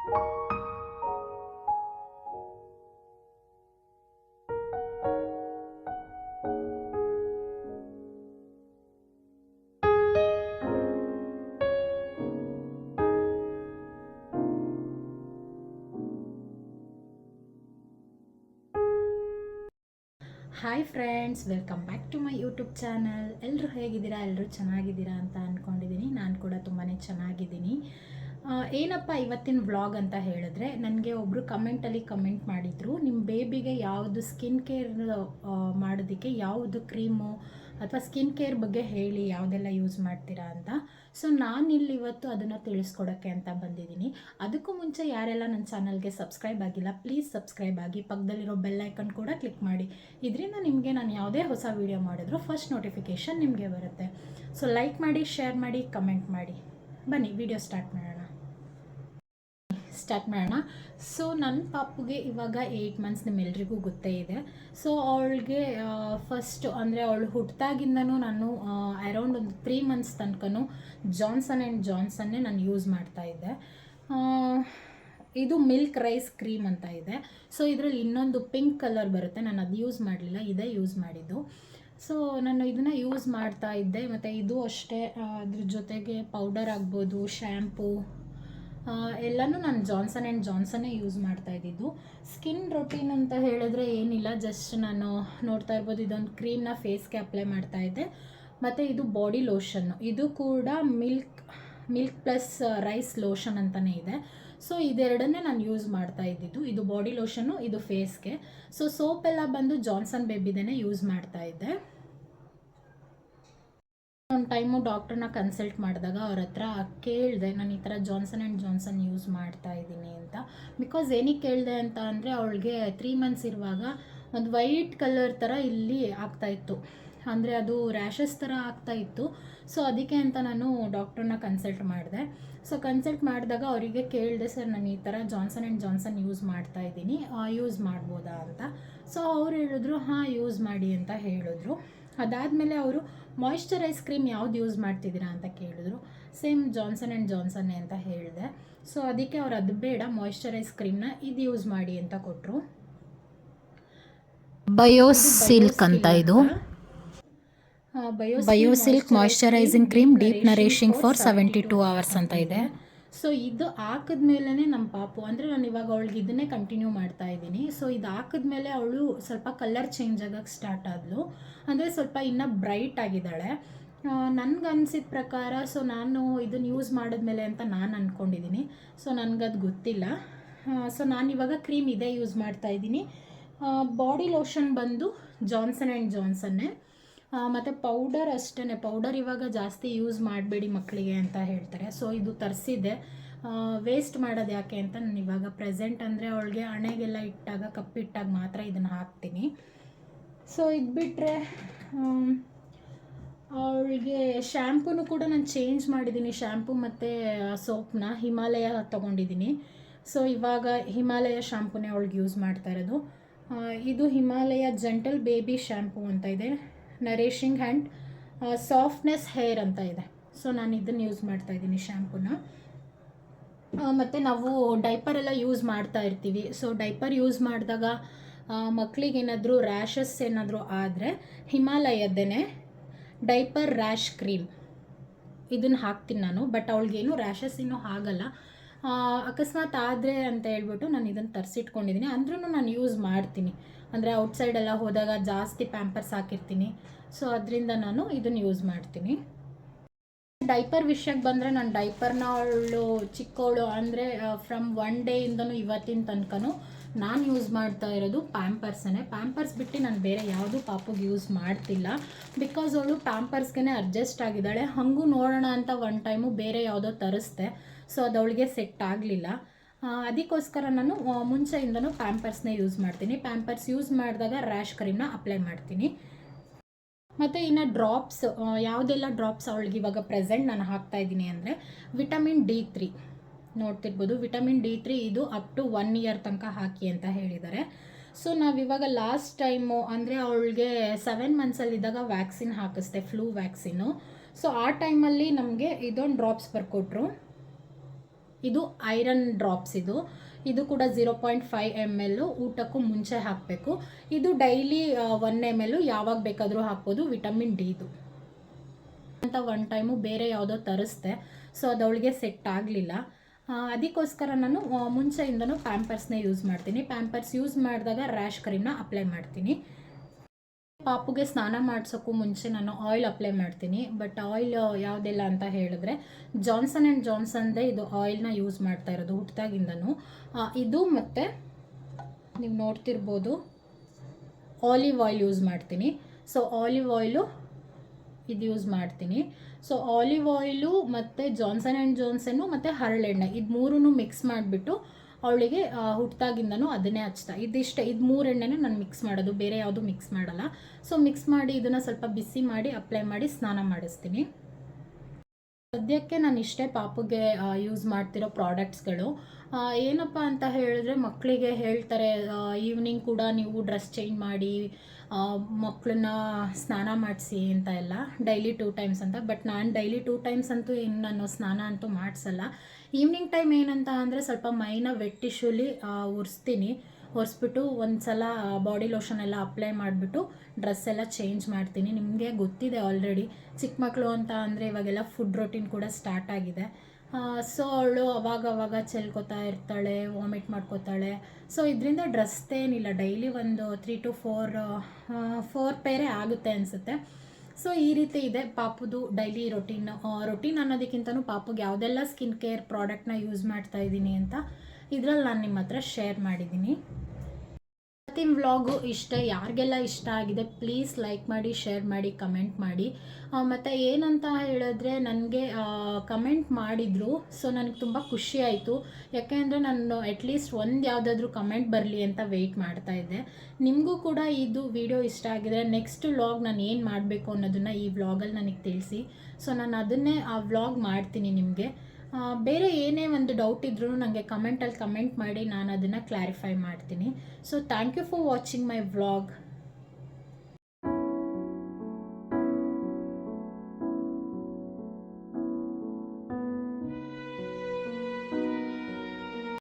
Hi friends welcome back to my YouTube channel ಎಲ್ಲರೂ ಹೇಗಿದ್ದೀರಾ? ಎಲ್ಲರೂ ಚೆನ್ನಾಗಿದ್ದೀರಾ ಅಂತ ಅಂದ್ಕೊಂಡಿದ್ದೀನಿ ನಾನು ಕೂಡ ತುಂಬಾ ಚೆನ್ನಾಗಿದ್ದೀನಿ. ಏನಪ್ಪ ಇವತ್ತಿನ ವ್ಲಾಗ್ ಅಂತ ಹೇಳಿದ್ರೆ, ನನಗೆ ಒಬ್ಬರು ಕಮೆಂಟಲ್ಲಿ ಕಮೆಂಟ್ ಮಾಡಿದರು ನಿಮ್ಮ ಬೇಬಿಗೆ ಯಾವುದು ಸ್ಕಿನ್ ಕೇರ್ ಮಾಡೋದಕ್ಕೆ ಯಾವುದು ಕ್ರೀಮು ಅಥವಾ ಸ್ಕಿನ್ ಕೇರ್ ಬಗ್ಗೆ ಹೇಳಿ ಯಾವುದೆಲ್ಲ ಯೂಸ್ ಮಾಡ್ತೀರಾ ಅಂತ. ಸೊ ನಾನಿಲ್ಲಿ ಇವತ್ತು ಅದನ್ನು ತಿಳಿಸ್ಕೊಡೋಕ್ಕೆ ಅಂತ ಬಂದಿದ್ದೀನಿ. ಅದಕ್ಕೂ ಮುಂಚೆ ಯಾರೆಲ್ಲ ನನ್ನ ಚಾನಲ್ಗೆ ಸಬ್ಸ್ಕ್ರೈಬ್ ಆಗಿಲ್ಲ ಪ್ಲೀಸ್ ಸಬ್ಸ್ಕ್ರೈಬ್ ಆಗಿ ಪಕ್ಕದಲ್ಲಿರೋ ಬೆಲ್ ಐಕನ್ ಕೂಡ ಕ್ಲಿಕ್ ಮಾಡಿ. ಇದರಿಂದ ನಿಮಗೆ ನಾನು ಯಾವುದೇ ಹೊಸ ವೀಡಿಯೋ ಮಾಡಿದ್ರು ಫಸ್ಟ್ ನೋಟಿಫಿಕೇಷನ್ ನಿಮಗೆ ಬರುತ್ತೆ. ಸೊ ಲೈಕ್ ಮಾಡಿ ಶೇರ್ ಮಾಡಿ ಕಮೆಂಟ್ ಮಾಡಿ. ಬನ್ನಿ ವಿಡಿಯೋ ಸ್ಟಾರ್ಟ್ ಮಾಡೋಣ. ಸ್ಟಾರ್ಟ್ ಮಾಡೋಣ. ಸೊ ನನ್ನ ಪಾಪುಗೆ ಇವಾಗ ಏಯ್ಟ್ ಮಂತ್ಸ್ ನಿಮ್ಮೆಲ್ರಿಗೂ ಗೊತ್ತೇ ಇದೆ. ಸೊ ಅವಳಿಗೆ ಫಸ್ಟ್ ಅಂದರೆ ಅವಳು ಹುಟ್ಟಿದಾಗಿಂದನೂ ನಾನು ಅರೌಂಡ್ ಒಂದು ತ್ರೀ ಮಂತ್ಸ್ ತನಕನೂ ಜಾನ್ಸನ್ ಆ್ಯಂಡ್ ಜಾನ್ಸನ್ನೇ ನಾನು ಯೂಸ್ ಮಾಡ್ತಾ ಇದ್ದೆ. ಇದು ಮಿಲ್ಕ್ ರೈಸ್ ಕ್ರೀಮ್ ಅಂತ ಇದೆ. ಸೊ ಇದರಲ್ಲಿ ಇನ್ನೊಂದು ಪಿಂಕ್ ಕಲರ್ ಬರುತ್ತೆ. ನಾನು ಅದು ಯೂಸ್ ಮಾಡಲಿಲ್ಲ. ಇದೇ ಯೂಸ್ ಮಾಡಿದ್ದು. ಸೊ ನಾನು ಇದನ್ನು ಯೂಸ್ ಮಾಡ್ತಾ ಇದ್ದೆ. ಮತ್ತು ಇದು ಅಷ್ಟೇ. ಅದ್ರ ಜೊತೆಗೆ ಪೌಡರ್ ಆಗ್ಬೋದು ಶ್ಯಾಂಪೂ ಎಲ್ಲನೂ ನಾನು ಜಾನ್ಸನ್ ಆ್ಯಂಡ್ ಜಾನ್ಸನ್ನೇ ಯೂಸ್ ಮಾಡ್ತಾ ಇದ್ದಿದ್ದು. ಸ್ಕಿನ್ ರೊಟೀನ್ ಅಂತ ಹೇಳಿದ್ರೆ ಏನಿಲ್ಲ ಜಸ್ಟ್ ನಾನು ನೋಡ್ತಾ ಇರ್ಬೋದು, ಇದೊಂದು ಕ್ರೀಮ್ನ ಫೇಸ್ಗೆ ಅಪ್ಲೈ ಮಾಡ್ತಾ ಇದ್ದೆ. ಮತ್ತು ಇದು ಬಾಡಿ ಲೋಷನ್ನು ಇದು ಕೂಡ milk milk plus rice lotion ಅಂತಲೇ ಇದೆ. ಸೊ ಇದೆರಡನ್ನೇ ನಾನು ಯೂಸ್ ಮಾಡ್ತಾ ಇದ್ದಿದ್ದು. ಇದು ಬಾಡಿ ಲೋಷನ್ನು ಇದು ಫೇಸ್ಗೆ ಸೊ ಸೋಪ್ ಎಲ್ಲ ಬಂದು ಜಾನ್ಸನ್ ಬೇಬಿದೇನೆ ಯೂಸ್ ಮಾಡ್ತಾ ಇದ್ದೆ. ಒಂದು ಟೈಮು ಡಾಕ್ಟ್ರನ್ನ ಕನ್ಸಲ್ಟ್ ಮಾಡಿದಾಗ ಅವ್ರ ಹತ್ರ ಕೇಳಿದೆ, ನಾನು ಈ ಥರ ಜಾನ್ಸನ್ ಆ್ಯಂಡ್ ಜಾನ್ಸನ್ ಯೂಸ್ ಮಾಡ್ತಾ ಇದ್ದೀನಿ ಅಂತ. ಬಿಕಾಸ್ ಏನಕ್ಕೆ ಕೇಳಿದೆ ಅಂತ ಅಂದರೆ ಅವಳಿಗೆ ತ್ರೀ ಮಂತ್ಸ್ ಇರುವಾಗ ಒಂದು ವೈಟ್ ಕಲರ್ ಥರ ಇಲ್ಲಿ ಆಗ್ತಾ ಇತ್ತು. ಅಂದರೆ ಅದು ರ್ಯಾಷಸ್ ಥರ ಆಗ್ತಾ ಇತ್ತು. ಸೊ ಅದಕ್ಕೆ ಅಂತ ನಾನು ಡಾಕ್ಟ್ರನ್ನ ಕನ್ಸಲ್ಟ್ ಮಾಡಿದೆ. ಸೊ ಕನ್ಸಲ್ಟ್ ಮಾಡಿದಾಗ ಅವರಿಗೆ ಕೇಳಿದೆ, ಸರ್, ನಾನು ಈ ಥರ ಜಾನ್ಸನ್ ಆ್ಯಂಡ್ ಜಾನ್ಸನ್ ಯೂಸ್ ಮಾಡ್ತಾ ಇದ್ದೀನಿ. ಯೂಸ್ ಮಾಡ್ಬೋದಾ ಅಂತ? ಸೊ ಅವ್ರು ಹೇಳಿದ್ರು, ಹಾಂ ಯೂಸ್ ಮಾಡಿ ಅಂತ ಹೇಳಿದ್ರು. ಅದಾದಮೇಲೆ ಅವರು ಮಾಯಿಶ್ಚರೈಸ್ ಕ್ರೀಮ್ ಯಾವ್ದು ಯೂಸ್ ಮಾಡ್ತಿದ್ದೀರಾ ಅಂತ ಕೇಳಿದ್ರು. ಸೇಮ್ ಜಾನ್ಸನ್ ಆ್ಯಂಡ್ ಜಾನ್ಸನ್ ಅಂತ ಹೇಳಿದೆ. ಸೊ ಅದಕ್ಕೆ ಅವ್ರು ಅದು ಬೇಡ ಮಾಯಿಶ್ಚರೈಸ್ ಕ್ರೀಮ್ನ ಇದು ಯೂಸ್ ಮಾಡಿ ಅಂತ ಕೊಟ್ಟರು ಬಯೋ ಸಿಲ್ಕ್ ಅಂತ ಇದು. Bio silk moisturising cream deep nourishing for seventy two hours ಅಂತ ಇದೆ. ಸೊ ಇದು ಹಾಕಿದ್ಮೇಲೆ ನಮ್ಮ ಪಾಪು, ಅಂದರೆ ನಾನು ಇವಾಗ ಅವಳಿಗೆ ಇದನ್ನೇ ಕಂಟಿನ್ಯೂ ಮಾಡ್ತಾ ಇದ್ದೀನಿ. ಸೊ ಇದು ಹಾಕಿದ್ಮೇಲೆ ಅವಳು ಸ್ವಲ್ಪ ಕಲರ್ ಚೇಂಜ್ ಆಗೋಕ್ಕೆ ಸ್ಟಾರ್ಟ್ ಆದಳು ಅಂದರೆ ಸ್ವಲ್ಪ ಇನ್ನೂ ಬ್ರೈಟ್ ಆಗಿದ್ದಾಳೆ. ನನಗೆ ಅನಿಸಿದ ಪ್ರಕಾರ ಸೊ ನಾನು ಇದನ್ನು ಯೂಸ್ ಮಾಡಿದ್ಮೇಲೆ ಅಂತ ನಾನು ಅಂದ್ಕೊಂಡಿದ್ದೀನಿ ಸೊ ನನಗದು ಗೊತ್ತಿಲ್ಲ. ಸೊ ನಾನು ಇವಾಗ ಕ್ರೀಮ್ ಇದೇ ಯೂಸ್ ಮಾಡ್ತಾ ಇದ್ದೀನಿ. ಬಾಡಿ ಲೋಷನ್ ಬಂದು ಜಾನ್ಸನ್ ಆ್ಯಂಡ್ ಜಾನ್ಸನ್ನೇ ಮತ್ತು ಪೌಡರ್ ಅಷ್ಟೇ ಪೌಡರ್ ಇವಾಗ ಜಾಸ್ತಿ ಯೂಸ್ ಮಾಡಬೇಡಿ ಮಕ್ಕಳಿಗೆ ಅಂತ ಹೇಳ್ತಾರೆ. ಸೊ ಇದು ತರಿಸಿದ್ದೆ. ವೇಸ್ಟ್ ಮಾಡೋದು ಯಾಕೆ ಅಂತ ನಾನು ಇವಾಗ ಪ್ರೆಸೆಂಟ್ ಅಂದರೆ ಅವಳಿಗೆ ಹಣೆಗೆಲ್ಲ ಇಟ್ಟಾಗ ಕಪ್ಪಿಟ್ಟಾಗ ಮಾತ್ರ ಇದನ್ನು ಹಾಕ್ತೀನಿ. ಸೊ ಇದು ಬಿಟ್ಟರೆ ಅವಳಿಗೆ ಶ್ಯಾಂಪೂನು ಕೂಡ ನಾನು ಚೇಂಜ್ ಮಾಡಿದ್ದೀನಿ ಶ್ಯಾಂಪೂ ಮತ್ತು ಸೋಪ್ನ ಹಿಮಾಲಯ ತೊಗೊಂಡಿದ್ದೀನಿ ಸೊ ಇವಾಗ ಹಿಮಾಲಯ ಶ್ಯಾಂಪೂನೇ ಅವಳಿಗೆ ಯೂಸ್ ಮಾಡ್ತಾ ಇರೋದು. ಇದು ಹಿಮಾಲಯ ಜೆಂಟಲ್ ಬೇಬಿ ಶ್ಯಾಂಪು ಅಂತ ಇದೆ. ನರೇಶಿಂಗ್ ಹ್ಯಾಂಡ್ ಸಾಫ್ಟ್ನೆಸ್ ಹೇರ್ ಅಂತ ಇದೆ. ಸೊ ನಾನು ಇದನ್ನು ಯೂಸ್ ಮಾಡ್ತಾ ಇದ್ದೀನಿ ಶ್ಯಾಂಪೂನ ಮತ್ತು ನಾವು ಡೈಪರ್ ಎಲ್ಲ ಯೂಸ್ ಮಾಡ್ತಾ ಇರ್ತೀವಿ. ಸೊ ಡೈಪರ್ ಯೂಸ್ ಮಾಡಿದಾಗ ಮಕ್ಕಳಿಗೇನಾದರೂ ರ್ಯಾಷಸ್ ಏನಾದರೂ ಆದರೆ ಹಿಮಾಲಯದ್ದೇನೆ ಡೈಪರ್ ರ್ಯಾಷ್ ಕ್ರೀಮ್ ಇದನ್ನು ಹಾಕ್ತೀನಿ ನಾನು ಬಟ್ ಅವಳಿಗೇನು ರ್ಯಾಷಸ್ ಇನ್ನೂ ಆಗಲ್ಲ. ಅಕಸ್ಮಾತ್ ಆದರೆ ಅಂತ ಹೇಳ್ಬಿಟ್ಟು ನಾನು ಇದನ್ನು ತರಿಸಿಟ್ಕೊಂಡಿದ್ದೀನಿ ಅಂದ್ರೂ ನಾನು ಯೂಸ್ ಮಾಡ್ತೀನಿ. ಅಂದರೆ ಔಟ್ಸೈಡೆಲ್ಲ ಹೋದಾಗ ಜಾಸ್ತಿ ಪ್ಯಾಂಪರ್ಸ್ ಹಾಕಿರ್ತೀನಿ. ಸೊ ಅದರಿಂದ ನಾನು ಇದನ್ನು ಯೂಸ್ ಮಾಡ್ತೀನಿ. ಡೈಪರ್ ವಿಷಯಕ್ಕೆ ಬಂದರೆ ನಾನು ಡೈಪರ್ನ ಅವಳು ಚಿಕ್ಕವಳು ಅಂದರೆ ಫ್ರಮ್ ಒನ್ ಇಂದನು ಇವತ್ತಿನ ತನಕನೂ ನಾನು ಯೂಸ್ ಮಾಡ್ತಾ ಇರೋದು ಪ್ಯಾಂಪರ್ಸನ್ನೇ ಪ್ಯಾಂಪರ್ಸ್ ಬಿಟ್ಟು ನಾನು ಬೇರೆ ಯಾವುದೂ ಪಾಪುಗೆ ಯೂಸ್ ಮಾಡ್ತಿಲ್ಲ. ಬಿಕಾಸ್ ಅವಳು ಪ್ಯಾಂಪರ್ಸ್ಗೆ ಅಡ್ಜಸ್ಟ್ ಆಗಿದ್ದಾಳೆ. ಹಾಗೂ ನೋಡೋಣ ಅಂತ ಒನ್ ಟೈಮು ಬೇರೆ ಯಾವುದೋ ತರಿಸ್ದೆ. ಸೊ ಅದು ಅವಳಿಗೆ ಸೆಟ್ ಆಗಲಿಲ್ಲ. ಅದಕ್ಕೋಸ್ಕರ ನಾನು ಮುಂಚೆಯಿಂದನೂ ಪ್ಯಾಂಪರ್ಸ್ನೇ ಯೂಸ್ ಮಾಡ್ತೀನಿ. ಪ್ಯಾಂಪರ್ಸ್ ಯೂಸ್ ಮಾಡಿದಾಗ ರ್ಯಾಶ್ ಕ್ರೀಮ್ನ ಅಪ್ಲೈ ಮಾಡ್ತೀನಿ. ಮತ್ತು ಇನ್ನು ಡ್ರಾಪ್ಸ್ ಯಾವುದೆಲ್ಲ ಡ್ರಾಪ್ಸ್ ಅವಳಿಗೆ ಇವಾಗ ಪ್ರೆಸೆಂಟ್ ನಾನು ಹಾಕ್ತಾ ಇದ್ದೀನಿ ಅಂದರೆ ವಿಟಮಿನ್ ಡಿ ತ್ರೀ ನೋಡ್ತಿರ್ಬೋದು ವಿಟಮಿನ್ ಡಿ ತ್ರೀ ಇದು ಅಪ್ ಟು ಒನ್ ಇಯರ್ ತನಕ ಹಾಕಿ ಅಂತ ಹೇಳಿದ್ದಾರೆ ಸೊ ನಾವಿವಾಗ ಲಾಸ್ಟ್ ಟೈಮು ಅಂದರೆ ಅವಳಿಗೆ ಸೆವೆನ್ ಮಂತ್ಸಲ್ಲಿದ್ದಾಗ ವ್ಯಾಕ್ಸಿನ್ ಹಾಕಿಸ್ದೆ ಫ್ಲೂ ವ್ಯಾಕ್ಸಿನ್ನು ಸೊ ಆ ಟೈಮಲ್ಲಿ ನಮಗೆ ಇದೊಂದು ಡ್ರಾಪ್ಸ್ ಬರ್ಕೊಟ್ರು. ಇದು ಐರನ್ ಡ್ರಾಪ್ಸ್ ಇದು. ಇದು ಕೂಡ zero point five M L ಊಟಕ್ಕೂ ಮುಂಚೆ ಹಾಕಬೇಕು. ಇದು ಡೈಲಿ ಒನ್ ಎಂ ಎಲ್ ಯಾವಾಗ ಬೇಕಾದರೂ ಹಾಕ್ಬೋದು ವಿಟಮಿನ್ ಡಿ ಇದು ಅಂತ ಒನ್ ಟೈಮು ಬೇರೆ ಯಾವುದೋ ತರಿಸ್ದೆ. ಸೊ ಅದು ಅವಳಿಗೆ ಸೆಟ್ ಆಗಲಿಲ್ಲ. ಅದಕ್ಕೋಸ್ಕರ ನಾನು ಮುಂಚೆಯಿಂದನೂ ಪ್ಯಾಂಪರ್ಸ್ನೇ ಯೂಸ್ ಮಾಡ್ತೀನಿ. ಪ್ಯಾಂಪರ್ಸ್ ಯೂಸ್ ಮಾಡಿದಾಗ ರ್ಯಾಶ್ ಕ್ರೀಮ್ನ ಅಪ್ಲೈ ಮಾಡ್ತೀನಿ. ಪಾಪುಗೆ ಸ್ನಾನ ಮಾಡಿಸೋಕ್ಕೂ ಮುಂಚೆ ನಾನು ಆಯಿಲ್ ಅಪ್ಲೈ ಮಾಡ್ತೀನಿ, ಬಟ್ ಆಯಿಲ್ ಯಾವುದೆಲ್ಲ ಅಂತ ಹೇಳಿದ್ರೆ ಜಾನ್ಸನ್ ಆ್ಯಂಡ್ ಜಾನ್ಸನ್ದೇ ಇದು ಆಯಿಲ್ನ ಯೂಸ್ ಮಾಡ್ತಾ ಇರೋದು ಹುಟ್ಟಿದಾಗಿಂದನು ಇದು ಮತ್ತು ನೀವು ನೋಡ್ತಿರ್ಬೋದು ಆಲಿವ್ ಆಯಿಲ್ ಯೂಸ್ ಮಾಡ್ತೀನಿ. ಸೊ, ಆಲಿವ್ ಆಯಿಲು ಇದು ಯೂಸ್ ಮಾಡ್ತೀನಿ. ಸೊ, ಆಲಿವ್ ಆಯಿಲು ಮತ್ತು ಜಾನ್ಸನ್ ಆ್ಯಂಡ್ ಜಾನ್ಸನ್ನು ಮತ್ತು ಹರಳೆಣ್ಣೆ, ಇದು ಮೂರೂ ಮಿಕ್ಸ್ ಮಾಡಿಬಿಟ್ಟು ಅವಳಿಗೆ ಹುಟ್ಟಿದಾಗಿಂದನೂ ಅದನ್ನೇ ಹಚ್ತಾ. ಇದಿಷ್ಟ, ಇದು ಮೂರೆಣ್ಣೆನೂ ನಾನು ಮಿಕ್ಸ್ ಮಾಡೋದು, ಬೇರೆ ಯಾವುದು ಮಿಕ್ಸ್ ಮಾಡಲ್ಲ. ಸೊ ಮಿಕ್ಸ್ ಮಾಡಿ ಇದನ್ನು ಸ್ವಲ್ಪ ಬಿಸಿ ಮಾಡಿ ಅಪ್ಲೈ ಮಾಡಿ ಸ್ನಾನ ಮಾಡಿಸ್ತೀನಿ. ಸದ್ಯಕ್ಕೆ ನಾನು ಇಷ್ಟೇ ಪಾಪುಗೆ ಯೂಸ್ ಮಾಡ್ತಿರೋ ಪ್ರಾಡಕ್ಟ್ಸ್ಗಳು ಏನಪ್ಪ ಅಂತ ಹೇಳಿದ್ರೆ ಮಕ್ಕಳಿಗೆ ಹೇಳ್ತಾರೆ ಈವ್ನಿಂಗ್ ಕೂಡ ನೀವು ಡ್ರೆಸ್ ಚೇಂಜ್ ಮಾಡಿ ಮಕ್ಕಳನ್ನ ಸ್ನಾನ ಮಾಡಿಸಿ ಅಂತ ಎಲ್ಲ. ಡೈಲಿ ಟೂ ಟೈಮ್ಸ್ ಅಂತ. ಬಟ್ ನಾನು ಡೈಲಿ ಟೂ ಟೈಮ್ಸ್ ಅಂತೂ ಏನು ನಾನು ಸ್ನಾನ ಅಂತೂ ಮಾಡಿಸಲ್ಲ. ಈವ್ನಿಂಗ್ ಟೈಮ್ ಏನಂತ ಅಂದರೆ ಸ್ವಲ್ಪ ಮೈನ ವೆಟ್ ಟಿಶ್ಯೂಲಿ ಒರೆಸ್ತೀನಿ ಒರೆಸ್ಬಿಟ್ಟು ಒಂದು ಸಲ ಬಾಡಿ ಲೋಷನ್ ಎಲ್ಲ ಅಪ್ಲೈ ಮಾಡಿಬಿಟ್ಟು ಡ್ರೆಸ್ ಎಲ್ಲ ಚೇಂಜ್ ಮಾಡ್ತೀನಿ. ನಿಮಗೆ ಗೊತ್ತಿದೆ ಆಲ್ರೆಡಿ ಚಿಕ್ಕ ಮಕ್ಕಳು ಅಂತ ಅಂದರೆ ಇವಾಗೆಲ್ಲ ಫುಡ್ ರೊಟೀನ್ ಕೂಡ ಸ್ಟಾರ್ಟ್ ಆಗಿದೆ. ಸೊ ಅವಳು ಅವಾಗ ಅವಾಗ ಚೆಲ್ಕೋತಾ ಇರ್ತಾಳೆ ವಾಮಿಟ್ ಮಾಡ್ಕೋತಾಳೆ. ಸೊ ಇದರಿಂದ ಡ್ರೆಸ್ದೇನಿಲ್ಲ ಡೈಲಿ ಒಂದು ತ್ರೀ ಟು ಫೋರ್ ಫೋರ್ ಪೇರೇ ಆಗುತ್ತೆ ಅನಿಸುತ್ತೆ. ಸೊ ಈ ರೀತಿ ಇದೆ ಪಾಪುದು ಡೈಲಿ ರೊಟೀನ್ ರೊಟೀನ್ ಅನ್ನೋದಕ್ಕಿಂತನೂ ಪಾಪುಗೆ ಯಾವುದೆಲ್ಲ ಸ್ಕಿನ್ ಕೇರ್ ಪ್ರಾಡಕ್ಟ್ನ ಯೂಸ್ ಮಾಡ್ತಾ ಇದ್ದೀನಿ ಅಂತ ಇದರಲ್ಲಿ ನಾನು ನಿಮ್ಮ ಹತ್ರ ಶೇರ್ ಮಾಡಿದ್ದೀನಿ. ಇವತ್ತಿನ ವ್ಲಾಗು ಇಷ್ಟ, ಯಾರಿಗೆಲ್ಲ ಇಷ್ಟ ಆಗಿದೆ ಪ್ಲೀಸ್ ಲೈಕ್ ಮಾಡಿ ಶೇರ್ ಮಾಡಿ ಕಮೆಂಟ್ ಮಾಡಿ. ಮತ್ತು ಏನಂತ ಹೇಳಿದ್ರೆ ನನಗೆ ಕಮೆಂಟ್ ಮಾಡಿದರು ಸೊ ನನಗೆ ತುಂಬ ಖುಷಿ ಆಯಿತು. ಯಾಕೆಂದರೆ ನಾನು ಅಟ್ಲೀಸ್ಟ್ ಒಂದು ಯಾವುದಾದ್ರೂ ಕಮೆಂಟ್ ಬರಲಿ ಅಂತ ವೆಯ್ಟ್ ಮಾಡ್ತಾ ಇದ್ದೆ. ನಿಮಗೂ ಕೂಡ ಇದು ವಿಡಿಯೋ ಇಷ್ಟ ಆಗಿದೆ ನೆಕ್ಸ್ಟ್ ವ್ಲಾಗ್ ನಾನು ಏನು ಮಾಡಬೇಕು ಅನ್ನೋದನ್ನು ಈ ವ್ಲಾಗಲ್ಲಿ ನನಗೆ ತಿಳಿಸಿ. ಸೊ ನಾನು ಅದನ್ನೇ ಆ ವ್ಲಾಗ್ ಮಾಡ್ತೀನಿ ನಿಮಗೆ. ಬೇರೆ ಏನೇ ಒಂದು ಡೌಟ್ ಇದ್ರೂ ನನಗೆ ಕಮೆಂಟಲ್ಲಿ ಕಮೆಂಟ್ ಮಾಡಿ ನಾನು ಅದನ್ನು ಕ್ಲಾರಿಫೈ ಮಾಡ್ತೀನಿ. So thank you for watching my vlog